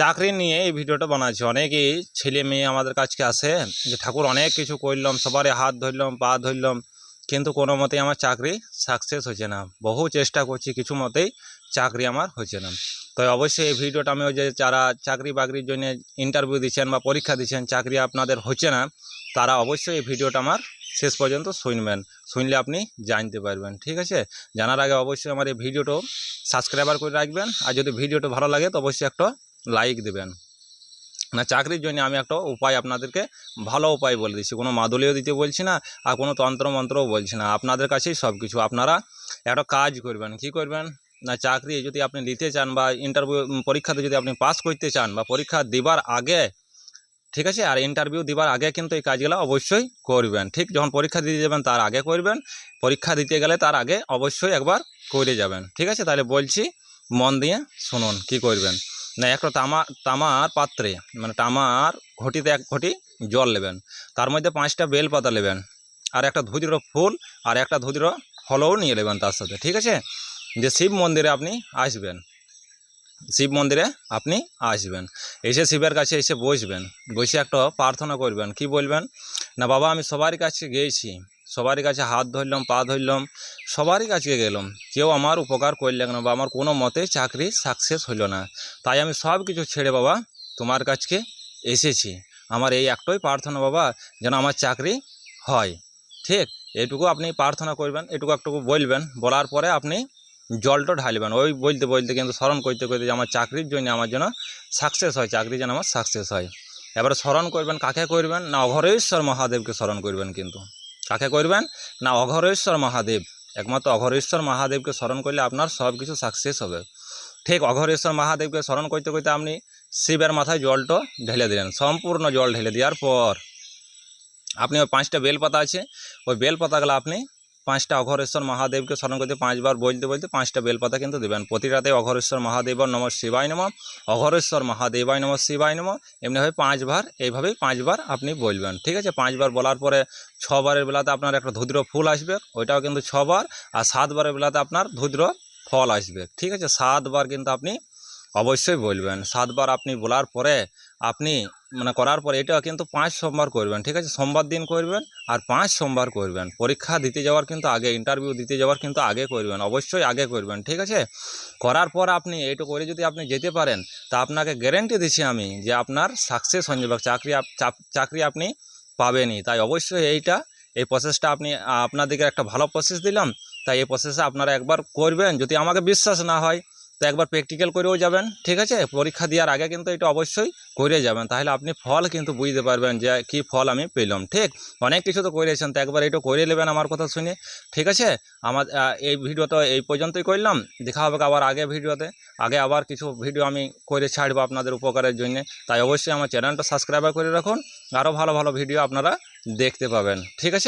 চাকরি নিয়ে এই ভিডিওটা বানাচ্ছি। অনেকেই ছেলে মেয়ে আমাদের কাছকে আসে, যে ঠাকুর অনেক কিছু করলাম, সবারই হাত ধরলাম, পা ধরলাম, কিন্তু কোনো মতেই আমার চাকরি সাকসেস হচ্ছে না। বহু চেষ্টা করছি, কিছু মতেই চাকরি আমার হচ্ছে না। তো অবশ্যই এই ভিডিওটা আমি ওই যে যারা চাকরি বাকরির জন্য ইন্টারভিউ দিচ্ছেন বা পরীক্ষা দিচ্ছেন, চাকরি আপনাদের হচ্ছে না, তারা অবশ্যই এই ভিডিওটা আমার শেষ পর্যন্ত শুনবেন। শুনলে আপনি জানতে পারবেন, ঠিক আছে? জানার আগে অবশ্যই আমার এই ভিডিওটা সাবস্ক্রাইবার করে রাখবেন। আর যদি ভিডিওটা ভালো লাগে, তো অবশ্যই একটা লাইক দেবেন। না, চাকরির জন্য আমি একটা উপায় আপনাদেরকে ভালো উপায় বলে দিচ্ছি। কোনো মাদুলিও দিতে বলছি না, আর কোনো তন্ত্রমন্ত্রও বলছি না। আপনাদের কাছেই সব কিছু। আপনারা একটা কাজ করবেন। কি করবেন? না, চাকরি যদি আপনি নিতে চান বা ইন্টারভিউ পরীক্ষাতে যদি আপনি পাস করতে চান বা পরীক্ষা দেবার আগে, ঠিক আছে? আর ইন্টারভিউ দেবার আগে কিন্তু এই কাজগুলো অবশ্যই করবেন। ঠিক যখন পরীক্ষা দিতে যাবেন, তার আগে করবেন। পরীক্ষা দিতে গেলে তার আগে অবশ্যই একবার করে যাবেন। ঠিক আছে? তাহলে বলছি, মন দিয়ে শুনুন কি করবেন। না একটা তামা তামার পাত্রে মানে তামার ঘটিতে এক ঘটি জল নেবেন। তার মধ্যে পাঁচটা বেল পাতা নেবেন, আর একটা ধুতির ফুল, আর একটা ধুতির ফলও নিয়ে নেবেন তার সাথে, ঠিক আছে? যে শিব মন্দিরে আপনি আসবেন। শিব মন্দিরে আপনি আসবেন। এসে শিবের কাছে এসে বসবেন। বসে একটা প্রার্থনা করবেন। কি বলবেন? না, বাবা, আমি সবারই কাছে গিয়েছি। সবারই কাছে হাত ধরলাম, পা ধরলাম, সবারই কাছে গেলাম। কেউ আমার উপকার করলেন না বা আমার কোনো মতে চাকরি সাকসেস হইল না। তাই আমি সব কিছু ছেড়ে বাবা, তোমার কাছকে এসেছি। আমার এই একটাই প্রার্থনা বাবা, যেন আমার চাকরি হয়। ঠিক, এটুকু আপনি প্রার্থনা করবেন, এটুকু একটুকু বলবেন, বলার পরে আপনি জলটা ঢালবেন। ওই বলতে বলতে কিন্তু স্মরণ করতে করতে যে আমার চাকরির জন্য আমার যেন সাকসেস হয়, চাকরি যেন আমার সাকসেস হয়। এবারে স্মরণ করবেন, কাকে করবেন? না, অঘরেশ্বর মহাদেবকে স্মরণ করবেন কিন্তু। কাকে করবেন? না, অঘরেশ্বর মহাদেব। একমাত্র অঘরেশ্বর মহাদেবকে স্মরণ করলে আপনার সব কিছু সাকসেস হবে। ঠিক অঘরেশ্বর মহাদেবকে স্মরণ করতে করতে আপনি শিবের মাথায় জলটা ঢেলে দিলেন। সম্পূর্ণ জল ঢেলে দেওয়ার পর, আপনি ওই পাঁচটা বেলপাতা আছে, ওই বেলপাতাগুলো আপনি পাঁচটা অঘরেশ্বর মহাদেবকে স্মরণ করতে পাঁচবার বলতে বলতে পাঁচটা বেলপাতা কিন্তু দেবেন। প্রতিটাতে অঘরেশ্বর মহাদেব নম শিবায় নম, অঘরেশ্বর মহাদেবায় নম শিবায় নম এমনিভাবে পাঁচবার, এইভাবেই পাঁচবার আপনি বলবেন। ঠিক আছে? পাঁচবার বলার পরে ছবারের বেলাতে আপনার একটা ধুদ্র ফুল আসবে, ওইটাও কিন্তু ছবার, আর সাতবারের বেলাতে আপনার ধুদ্র ফল আসবে। ঠিক আছে? সাতবার কিন্তু আপনি অবশ্যই বলবেন। সাতবার আপনি বলার পরে আপনি মানে করার পর এটা কিন্তু পাঁচ সোমবার করবেন, ঠিক আছে? সোমবার দিন করবেন আর পাঁচ সোমবার করবেন। পরীক্ষা দিতে যাওয়ার কিন্তু আগে ইন্টারভিউ দিতে যাওয়ার কিন্তু আগে করবেন, অবশ্যই আগে করবেন, ঠিক আছে? করার পর আপনি এইটা করে যদি আপনি যেতে পারেন, তা আপনাকে গ্যারেন্টি দিচ্ছি আমি যে আপনার সাকসেস হয়ে যাবে, চাকরি চাকরি আপনি পাবেনই। তাই অবশ্যই এইটা, এই প্রসেসটা আপনি আপনাদেরকে একটা ভালো প্রসেস দিলাম, তাই এই প্রসেসে আপনারা একবার করবেন। যদি আমাকে বিশ্বাস না হয় তো একবার প্র্যাকটিক্যাল করেও যাবেন, ঠিক আছে? পরীক্ষা দেওয়ার আগে কিন্তু এটা অবশ্যই করে যাবেন। তাহলে আপনি ফল কিন্তু বুঝতে পারবেন যে কি ফল আমি পেলাম, ঠিক? অনেক কিছু তো করেছেন, তো একবার এটা করে নেবেন আমার কথা শুনে, ঠিক আছে? আমার এই ভিডিও তো এই পর্যন্তই করলাম। দেখা হবে আবার আগে ভিডিওতে আগে আবার কিছু ভিডিও আমি করে ছাড়বো আপনাদের উপকারের জন্য। তাই অবশ্যই আমার চ্যানেলটা সাবস্ক্রাইব করে রাখুন। আরও ভালো ভালো ভিডিও আপনারা দেখতে পাবেন, ঠিক আছে?